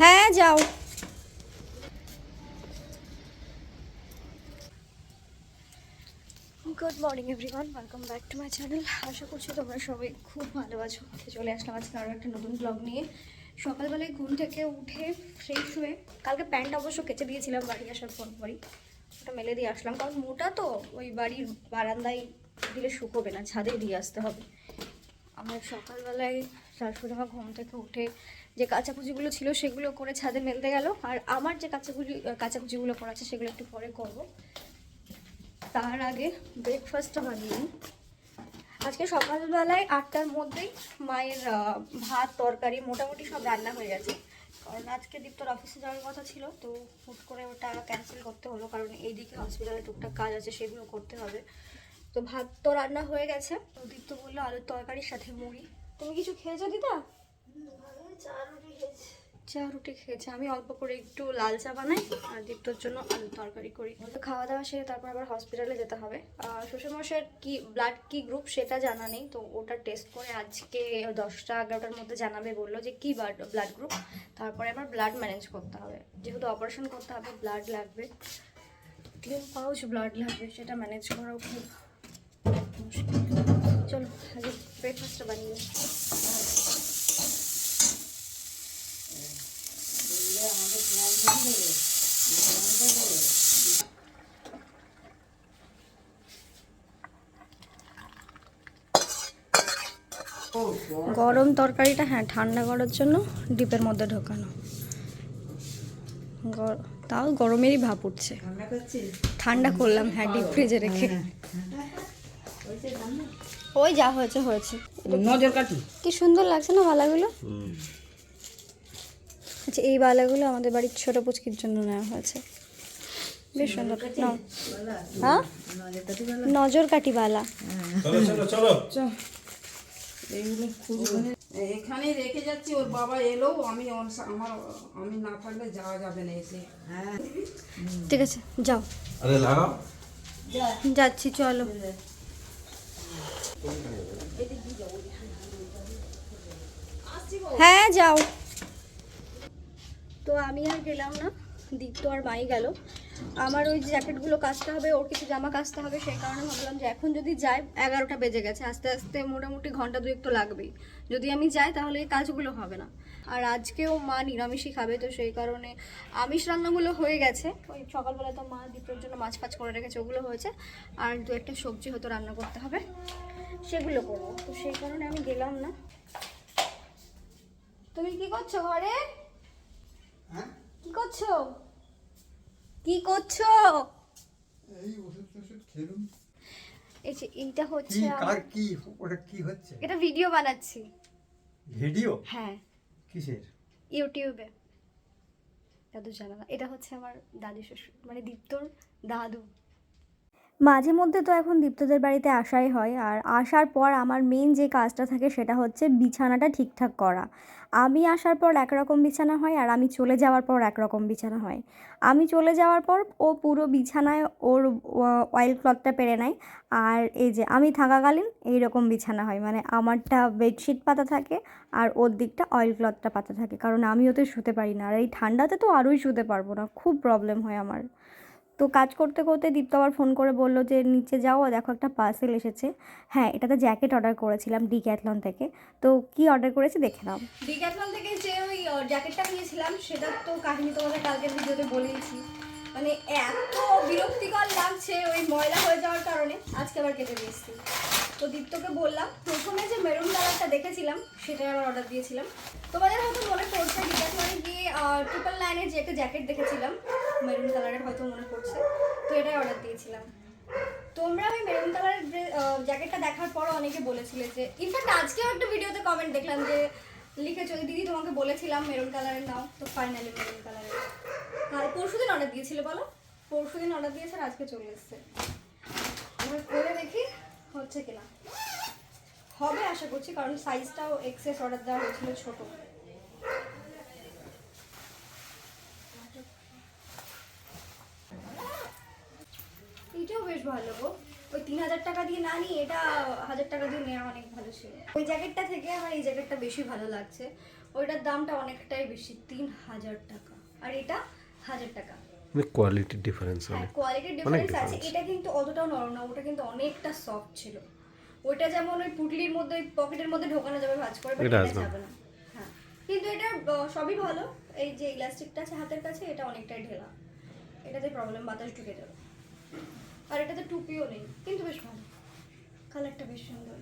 হ্যাঁ যাও। Good morning everyone welcome back to my channel আশা করছি তোমরা সবাই খুব ভালো আছো। চলে আসলাম আজকে আরও একটা নতুন ব্লগ নিয়ে। সকালবেলায় ঘুম থেকে উঠে ফ্রেশ হয়ে কালকে প্যান্ট অবশ্য কেচে দিয়েছিলাম, বাড়ি আসার পর পরই। ওটা মেলে দিয়ে আসলাম। কারণ মোটা তো, ওই বাড়ির বারান্দায় দিলে শুকোবে না, ছাদে দিয়ে আসতে হবে। আমরা সকালবেলায় শাশুড়ি ঘুম থেকে উঠে যে কাচাকুচিগুলো ছিল সেগুলো করে ছাদে মেলতে গেল। আর আমার যে কাচাকুচি, কাচাকুচিগুলো করা আছে সেগুলো একটু পরে করব। তার আগে ব্রেকফাস্টটা বানিয়ে আজকে সকালবেলায় আটটার মধ্যেই মায়ের ভাত, তরকারি মোটামুটি সব রান্না হয়ে গেছে। কারণ আজকে দীপ্তর অফিসে যাওয়ার কথা ছিল, তো হুট করে ওটা ক্যান্সেল করতে হলো। কারণ এইদিকে হসপিটালে টুকটাক কাজ আছে, সেগুলো করতে হবে। তো ভাত তো রান্না হয়ে গেছে। তো দীপ্ত বলল আলুর তরকারির সাথে মুড়ি। তুমি কিছু খেয়েছো দিদা? চা রুটি খেয়েছে, আমি অল্প করে একটু লাল চা বানাই, আর দীপ্তর জন্য আলুর তরকারি করি। তো খাওয়া দাওয়া সেরে তারপর আবার হসপিটালে যেতে হবে। আর শ্বশুরমশাইয়ের কি ব্লাড কি গ্রুপ সেটা জানা নেই, তো ওটা টেস্ট করে আজকে দশটা এগারোটার মধ্যে জানাবে, বলল যে কি ব্লাড গ্রুপ তারপরে আবার ব্লাড ম্যানেজ করতে হবে। যেহেতু অপারেশন করতে হবে ব্লাড লাগবে। তিন পাউচ ব্লাড লাগবে, সেটা ম্যানেজ করাও খুব মুশকিল চলো আগে ব্রেকফাস্টটা বানিয়ে গরম তরকারিটা হ্যাঁ ঠান্ডা করার জন্য ডিপের মধ্যে ঢোকানো। তাও গরমেরই ভাব উঠছে। ঠান্ডা করলাম হ্যাঁ ডিপ ফ্রিজে রেখে। ওই যা হয়েছে হয়েছে। নজর কাটি। কি সুন্দর লাগছে না বালাগুলো? আচ্ছা এই বালাগুলো আমাদের বাড়ির ছোট পুচকির জন্য নেওয়া হয়েছে। বেশ সুন্দর। হ্যাঁ? নজর কাটি বালা? চলো চলো চলো। এখানে রেখে যাচ্ছি ওর বাবা এলো আমি আমার আমি না থাকলে যাওয়া যাবে না এসে। হ্যাঁ ঠিক আছে যাও। আরে লাগাও। যাচ্ছি চলো। হ্যাঁ যাও। তো আমি আর গেলাম না। দীপ্ত আর মাই গেল। আমার ওই জ্যাকেটগুলো কাচতে হবে, ওর কিছু জামা কাচতে হবে, সেই কারণে ভাবলাম যে এখন যদি যাই, এগারোটা বেজে গেছে। আস্তে আস্তে মোটামুটি ঘণ্টা দুয়েক তো লাগবেই। যদি আমি যাই, তাহলে এই কাজগুলো হবে না। আর আজকেও মা নিরামিষই খাবে, তো সেই কারণে আমিষ রান্নাগুলো হয়ে গেছে। ওই সকালবেলা তো মা দীপ্তর জন্য মাছ ফাছ করে রেখেছে, ওগুলো হয়েছে। আর দু একটা সবজি হয়তো রান্না করতে হবে। সেগুলো করব তো সেই কারণে আমি গেলাম না। তুমি কি করছ ঘরে? কি করছ? কি করছ? এই ওষুধ খেলুন যে এইটা হচ্ছে কার কি ওটা কি হচ্ছে? এটা ভিডিও বানাচ্ছি। ভিডিও? হ্যাঁ। কিসের? ইউটিউবে। দাদু জানা এটা হচ্ছে আমার দাদু শ্বশুর মানে দীপ্তর দাদু। মাঝে মধ্যে তো এখন দীপ্তদের বাড়িতে আসাই হয় আর আসার পর আমার মেন যে কাজটা থাকে সেটা হচ্ছে বিছানাটা ঠিকঠাক করা। আমি আসার পর একরকম বিছানা হয় আর আমি চলে যাওয়ার পর একরকম বিছানা হয়। আমি চলে যাওয়ার পর ও পুরো বিছানায় ওর অয়েল ক্লথটা পেরে নেয় আর এই যে আমি থাকাকালীন এই রকম বিছানা হয়। মানে আমারটা বেডশিট পাতা থাকে আর ওর দিকটা অয়েল ক্লথটা পাতা থাকে। কারণ আমি ওতে শুতে পারি না। আর এই ঠান্ডাতে তো আরোই শুতে পারব না। খুব প্রবলেম হয় আমার। তো কাজ করতে করতে দীপ্ত আবার ফোন করে বলল যে, নিচে যাও, দেখো একটা পার্সেল এসেছে। হ্যাঁ এটাতে জ্যাকেট অর্ডার করেছিলাম ডিক্যাথলন থেকে। তো কি অর্ডার করেছি দেখে নাও। ডিক্যাথলন থেকে যে ওই জ্যাকেটটা নিয়েছিলাম, সেটা তো কাহিনী তোমাদের কালকের ভিডিওতে বলেইছি। মানে এত বিরক্তিকর লাগছে ওই ময়লা হয়ে যাওয়ার কারণে, আজকে আবার কেটে দিয়েছি তো দীপ্তকে বললাম, প্রথমে যে মেরুন কালারটা দেখেছিলাম, সেটাই আবার অর্ডার দিয়েছিলাম। তোমাদের হয়তো মনে পড়ছে ডিক্যাথলনে গিয়ে ট্রিপল নাইনের যে একটা জ্যাকেট দেখেছিলাম মেরুন কালারের হয়তো মনে পড়ছে। তো এটাই অর্ডার দিয়েছিলাম। তোমরা ওই মেরুন কালারের জ্যাকেটটা দেখার পরও অনেকে বলেছিলে যে ইনফ্যাক্ট আজকেও একটা ভিডিওতে কমেন্ট দেখলাম যে লিখেছো যে দিদি তোমাকে বলেছিলাম মেরুন কালারের নাও, তো ফাইনালি মেরুন কালারের। কাল পরশু দিন অর্ডার দিয়েছিল বলো? পরশু দিন অর্ডার দিয়েছে আর আজকে চলে এসছে। এবার করে দেখি হচ্ছে কিনা। হবে আশা করছি, কারণ সাইজটাও এক্সেস অর্ডার দেওয়া হয়েছিল ছোট। এটাও বেশ ভালো গো। ওই তিন হাজার টাকা দিয়ে না নিয়ে এটা হাজার টাকা দিয়ে নেওয়া অনেক ভালো ছিল। ওই জ্যাকেটটা থেকে আমার এই জ্যাকেটটা বেশি ভালো লাগছে। ওইটার দামটা অনেকটাই বেশি তিন হাজার টাকা। আর এটা হাজার টাকা। কোয়ালিটির ডিফারেন্স হ্যাঁ অনেক কোয়ালিটির ডিফারেন্স আছে। এটা কিন্তু অতটাও নরম না ওটা কিন্তু অনেকটা সফট ছিল। ওইটা যেমন ওই পুটলির মধ্যে ওই পকেটের মধ্যে ঢোকানো যাবে ভাঁজ করে এটা। যাবে না। হ্যাঁ। কিন্তু এটা সবই ভালো। এই যে ইলাস্টিকটা আছে হাতের কাছে এটা অনেকটাই ঢেলা। এটাতে প্রবলেম বাতাস ঢুকে যাবে। আর এটাতে টুপিও নেই কিন্তু বেশ ভালো। কালারটা বেশ সুন্দর।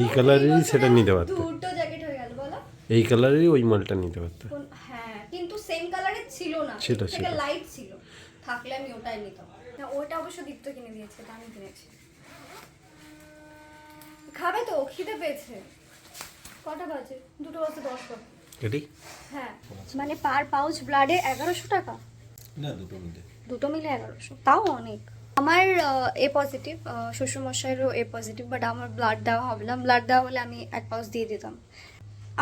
এই কালারেরই সেটা নিতে পারতে। দুটো জ্যাকেট হয়ে গেল বলো। এই কালারেরই ওই মালটা নিতে পারতে। হ্যাঁ কিন্তু সেম কালারের ছিল না। সেটা ছিল। লাইট ছিল। থাকলে আমি ওটাই নিতাম। না ওটা অবশ্য দীপ্ত কিনে দিয়েছে এটা আমি কিনেছি। খাবে তো খিদে পেয়েছে। কটা বাজে? দুটো বাজে দশ বাজে এটি হ্যাঁ মানে পার পাউচ ব্লাডে এগারোশো টাকা। না দুটো মিলে দুটো মিলে এগারোশো। তাও অনেক। আমার এ পজিটিভ শ্বশুরমশাইয়েরও এ পজিটিভ বাট আমার ব্লাড দেওয়া হবে না। ব্লাড দেওয়া হলে আমি এক পাউচ দিয়ে দিতাম।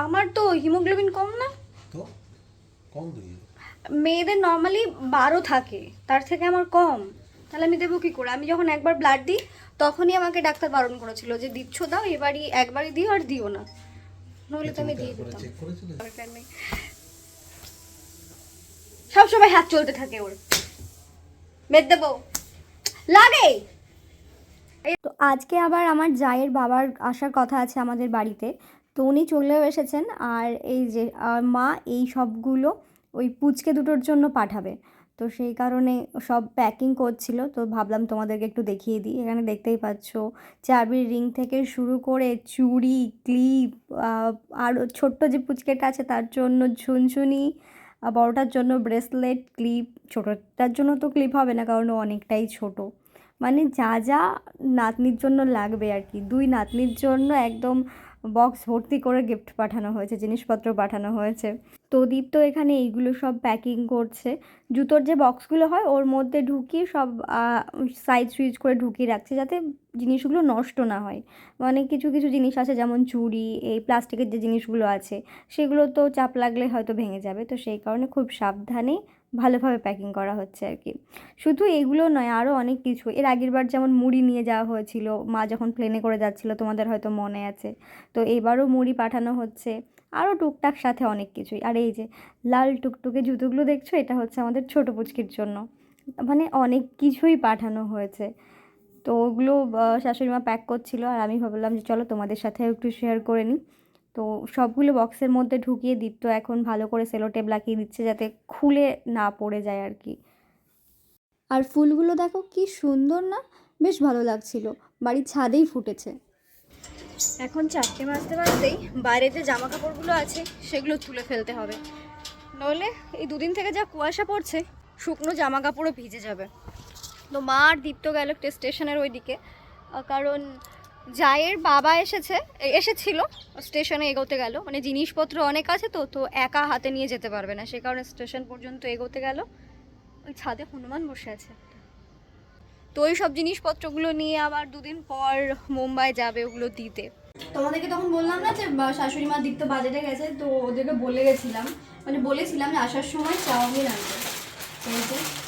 আমার তো হিমোগ্লোবিন কম না। তো? কম মেয়েদের নর্মালি বারো থাকে। তার থেকে আমার কম। তাহলে আমি দেবো কী করে? আমি যখন একবার ব্লাড দিই তখনই আমাকে ডাক্তার বারণ করেছিল যে দিচ্ছ দাও এবারই একবারই দিও আর দিও না। নইলে তো আমি দিয়ে দিতাম। সবসময় হাত চলতে থাকে ওর। তো আজকে আবার আমার জায়ের বাবার আসার কথা আছে আমাদের বাড়িতে। তো উনি চলেও এসেছেন আর এই যে মা এই সবগুলো ওই পুচকে দুটোর জন্য পাঠাবে। তো সেই কারণে সব প্যাকিং করছিল। তো ভাবলাম তোমাদেরকে একটু দেখিয়ে দিই। এখানে দেখতেই পাচ্ছ, চাবির রিং থেকে শুরু করে চুড়ি ক্লিপ আর ছোট্ট যে পুচকেটা আছে তার জন্য ঝুনঝুনি বড়টার জন্য ব্রেসলেট ক্লিপ, ছোটোটার জন্য তো ক্লিপ হবে না, কারণ অনেকটাই ছোট। মানে যা যা নাতনির জন্য লাগবে আর কি। দুই নাতনির জন্য একদম বক্স ভর্তি করে গিফট পাঠানো হয়েছে, জিনিসপত্র পাঠানো হয়েছে। তো দীপ তো এখানে এইগুলো সব প্যাকিং করছে। জুতোর যে বক্সগুলো হয়, ওর মধ্যে ঢুকিয়ে সব সাইজ সুইচ করে ঢুকিয়ে রাখছে যাতে জিনিসগুলো নষ্ট না হয়। মানে কিছু কিছু জিনিস আছে, যেমন চুড়ি, এই প্লাস্টিকের যে জিনিসগুলো আছে, সেগুলো তো চাপ লাগলে হয়তো ভেঙে যাবে। তো সেই কারণে খুব সাবধানে ভালোভাবে প্যাকিং করা হচ্ছে আর কি। শুধু এগুলো নয় আরও অনেক কিছু। এর আগের বার যেমন মুড়ি নিয়ে যাওয়া হয়েছিল, মা যখন প্লেনে করে যাচ্ছিল, তোমাদের হয়তো মনে আছে। তো এবারও মুড়ি পাঠানো হচ্ছে। আরও টুকটাক সাথে অনেক কিছুই। আর এই যে লাল টুকটুকে জুতোগুলো দেখছ? এটা হচ্ছে আমাদের ছোটো পুচকির জন্য। মানে অনেক কিছুই পাঠানো হয়েছে। তো ওগুলো শাশুড়ি মা প্যাক করছিল। আর আমি ভাবলাম যে চলো তোমাদের সাথে একটু শেয়ার করে নিই। তো সবগুলো বক্সের মধ্যে ঢুকিয়ে দীপ্ত এখন ভালো করে সেলো টেপ লাগিয়ে দিচ্ছে যাতে খুলে না পড়ে যায় আর কি। আর ফুলগুলো দেখো কি সুন্দর না? বেশ ভালো লাগছিল বাড়ির ছাদেই ফুটেছে। এখন চারটে বাজতে বাজতেই বাইরে যে জামা কাপড়গুলো আছে সেগুলো তুলে ফেলতে হবে। নইলে এই দুদিন থেকে যা কুয়াশা পড়ছে শুকনো জামা কাপড়ও ভিজে যাবে। তো মা আর দীপ্ত গেল একটা স্টেশনের ওইদিকে আহ, কারণ জায়ের বাবা এসেছে এসেছিল, স্টেশনে এগোতে গেল। মানে জিনিসপত্র অনেক আছে তো তো একা হাতে নিয়ে যেতে পারবে না। সে কারণে স্টেশন পর্যন্ত এগোতে গেল। ওই ছাদে হনুমান বসে আছে। তো ওই সব জিনিসপত্রগুলো নিয়ে আবার দুদিন পর মুম্বাই যাবে ওগুলো দিতে। তোমাদেরকে তখন বললাম না যে শাশুড়ি মা দীপ্ত বাজেটে গেছে, তো ওদেরকে বলে গেছিলাম। মানে বলেছিলাম যে আসার সময় চাউমিন আনতে।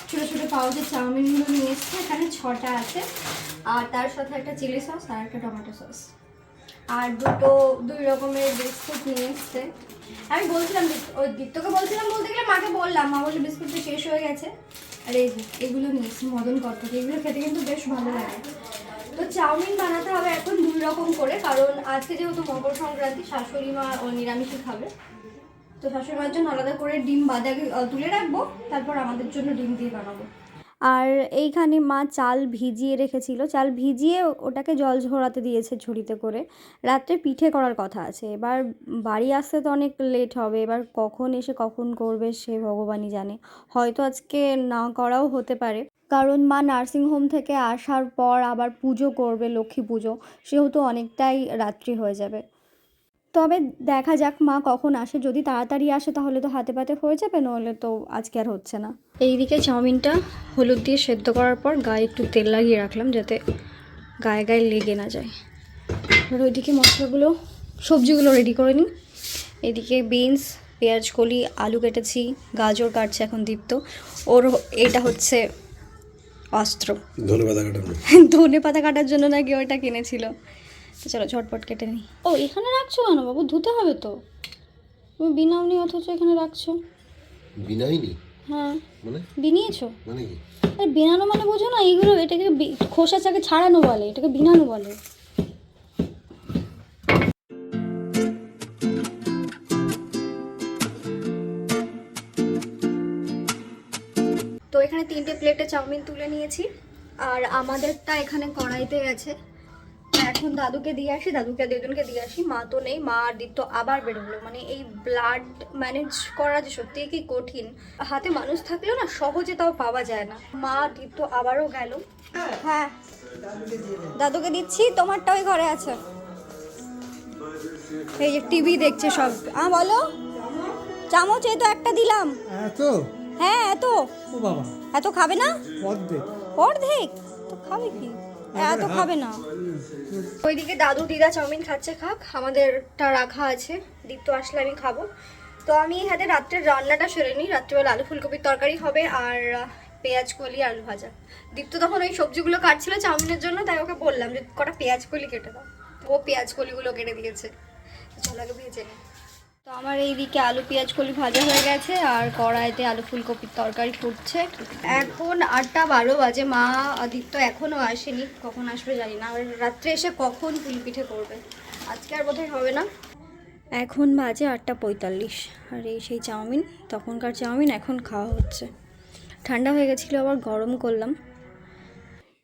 ছোটো ছোটো পাউচের চাউমিনগুলো নিয়ে এসছে, এখানে ছটা আছে। আর তার সাথে একটা চিলি সস আর একটা টমেটো সস। আর দুটো দুই রকমের বিস্কুট নিয়ে এসছে। আমি বলছিলাম ওই দীপ্তকে বলছিলাম বলতে গেলে মাকে বললাম। মা বলছে বিস্কুটটা শেষ হয়ে গেছে। আর এই এগুলো নিয়ে এসছি, মদন কর থেকে এগুলো খেতে কিন্তু বেশ ভালো লাগে। তো চাউমিন বানাতে হবে এখন দুই রকম করে, কারণ আজকে যেহেতু মকর সংক্রান্তি, শাশুড়ি মা ও নিরামিষই খাবে। তো শাশুড়ি মার জন্য আলাদা করে ডিম বাদে তুলে রাখব। তারপর আমাদের জন্য ডিম দিয়ে বানাবো। আর এইখানে মা চাল ভিজিয়ে রেখেছিল। চাল ভিজিয়ে ওটাকে জল ঝরাতে দিয়েছে ঝুড়িতে করে। রাত্রে পিঠে করার কথা আছে। এবার বাড়ি আসতে তো অনেক লেট হবে। এবার কখন এসে কখন করবে সে ভগবানই জানে। হয়তো আজকে না করাও হতে পারে। কারণ মা নার্সিং হোম থেকে আসার পর আবার পুজো করবে, লক্ষ্মী পুজো। সেহেতু অনেকটাই রাত্রি হয়ে যাবে। তবে দেখা যাক মা কখন আসে। যদি তাড়াতাড়ি আসে তাহলে তো হাতে পাতে হয়ে যাবে নইলে তো আজকে আর হচ্ছে না। এইদিকে চাউমিনটা হলুদ দিয়ে সেদ্ধ করার পর গায়ে একটু তেল লাগিয়ে রাখলাম যাতে গায়ে গায়ে লেগে না যায়। এবার ওইদিকে মশলাগুলো সবজিগুলো রেডি করে নিই। এদিকে বিনস পেঁয়াজ কলি আলু কেটেছি গাজর কাটছে এখন দীপ্ত। ওর এটা হচ্ছে অস্ত্র। পাতা ধনে পাতা কাটার জন্য নাকি ওটা কিনেছিল। চলো ঝটপট কেটে নিই। ও এখানে রাখছো কেন বাবু? ধুতে হবে তো। তুমি বিনাওনি অথচ এখানে রাখছো। বিনাইনি? হ্যাঁ। মানে? বিনিয়েছো? মানে কি? আরে বিনানো মানে বোঝো না এইগুলো এটাকে বি- খোসা চাকে ছাড়ানো বলে এটাকে বিনানো বলে। তো এখানে তিনটে প্লেটে চাউমিন তুলে নিয়েছি আর আমাদেরটা এখানে কড়াইতে গেছে। এখন দাদুকে দিয়ে আসি দাদুকে দুজনকে দিয়ে আসি। মা তো নেই মা আর দীপ্ত আবার বেরোলো। মানে এই ব্লাড ম্যানেজ করা যে সত্যিই কি কঠিন হাতে মানুষ থাকলেও না সহজে তাও পাওয়া যায় না। মা দীপ্ত আবারও গেল। হ্যাঁ দাদুকে দিচ্ছি। তোমারটা ওই ঘরে আছে। এই যে টিভি দেখছে সব। আ বলো। চামচ এই তো একটা দিলাম। এত? হ্যাঁ এত। ও বাবা। এত খাবে না? অর্ধেক। অর্ধেক? তো খাবে কি? এত খাবে না। ওইদিকে দাদু দিদা চাউমিন খাচ্ছে খাক। আমাদেরটা রাখা আছে। দীপ্ত আসলে আমি খাব। তো আমি হাতে রাত্রের রান্নাটা সেরে নিই। রাত্রিবেলা আলু ফুলকপির তরকারি হবে আর পেঁয়াজ কলি আলু ভাজা। দীপ্ত তখন ওই সবজিগুলো কাটছিল চাউমিনের জন্য তাই ওকে বললাম যে কটা পেঁয়াজ কলি কেটে দাও। ও পেঁয়াজ কলিগুলো কেটে দিয়েছে। তো চলো আগে ভেজে নিই। তো আমার এইদিকে আলু পেঁয়াজ কলি ভাজা হয়ে গেছে, আর কড়াইতে আলু ফুলকপির তরকারি ফুটছে। এখন আটটা বারো বাজে, মা আদিত্য এখনও আসেনি, কখন আসবে জানি না, আর রাত্রে এসে কখন পুলি পিঠে করবে? আজকে আর বোধহয় হবে না। এখন বাজে আটটা পঁয়তাল্লিশ, আর এই সেই চাউমিন, তখনকার চাউমিন এখন খাওয়া হচ্ছে। ঠান্ডা হয়ে গেছিল, আবার গরম করলাম।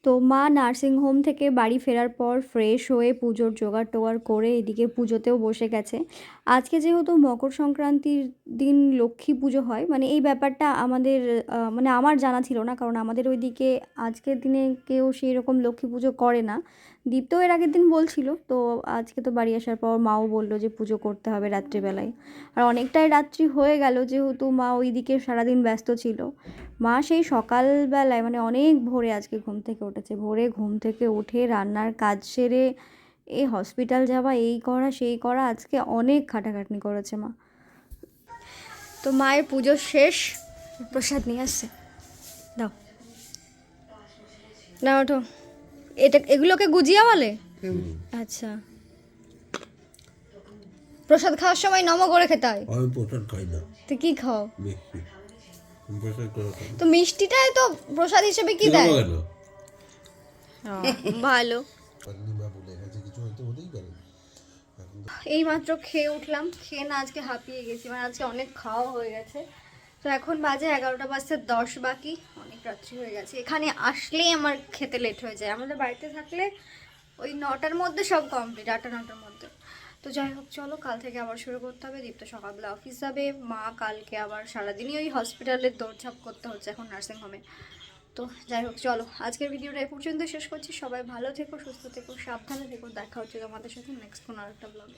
তো মা নার্সিং হোম থেকে বাড়ি ফেরার পর ফ্রেশ হয়ে পুজোর জোগাড় টোগাড় করে এদিকে পুজোতেও বসে গেছে। আজকে যেহেতু মকর সংক্রান্তির দিন লক্ষ্মী পুজো হয় মানে এই ব্যাপারটা আমাদের মানে আমার জানা ছিল না, কারণ আমাদের ওইদিকে আজকের দিনে কেউ সেই রকম লক্ষ্মী পুজো করে না। দীপ্ত এর আগের দিন বলছিল, তো আজকে তো বাড়ি আসার পর মাও বলল যে পুজো করতে হবে রাত্রিবেলায়। আর অনেকটাই রাত্রি হয়ে গেল, যেহেতু মা ওইদিকে সারাদিন ব্যস্ত ছিল। মা সেই সকালবেলায় মানে অনেক ভোরে আজকে ঘুম থেকে উঠেছে। ভোরে ঘুম থেকে উঠে রান্নার কাজ সেরে এই হসপিটাল যাওয়া এই করা সেই করা আজকে অনেক খাটাখাটনি করেছে মা। তো মায়ের পুজো শেষ প্রসাদ নিয়ে আসছে। দাও। না ওঠো। এটা এগুলোকে গুজিয়া বলে? আচ্ছা। প্রসাদ খাওয়ার সময় নম করে খেতে হয়? আমি প্রসাদ খাই না। তো কি খাও? তো মিষ্টিটাই তো প্রসাদ হিসেবে কি দেয়? ভালো। এই মাত্র খেয়ে উঠলাম, খেয়ে না আজকে হাঁপিয়ে গেছি মানে আজকে অনেক খাওয়া হয়ে গেছে। তো এখন বাজে এগারোটা বাজতে দশ বাকি, অনেক রাত্রি হয়ে গেছে। এখানে আসলেই আমার খেতে লেট হয়ে যায়। আমাদের বাড়িতে থাকলে ওই নটার মধ্যে সব কমপ্লিট আটটা, নটার মধ্যে। তো যাই হোক, চলো, কাল থেকে আবার শুরু করতে হবে। দীপ্ত সকালবেলা অফিস যাবে, মা কালকে আবার সারাদিনই ওই হসপিটালের দৌড়ঝাঁপ করতে হচ্ছে এখন নার্সিং হোমে তো যাই হোক, চলো, আজকের ভিডিওটা এ পর্যন্ত শেষ করছি। সবাই ভালো থেকো, সুস্থ থেকো, সাবধানে থেকো। দেখা হচ্ছে তোমাদের সাথে নেক্সট কোনো আরেকটা ব্লগে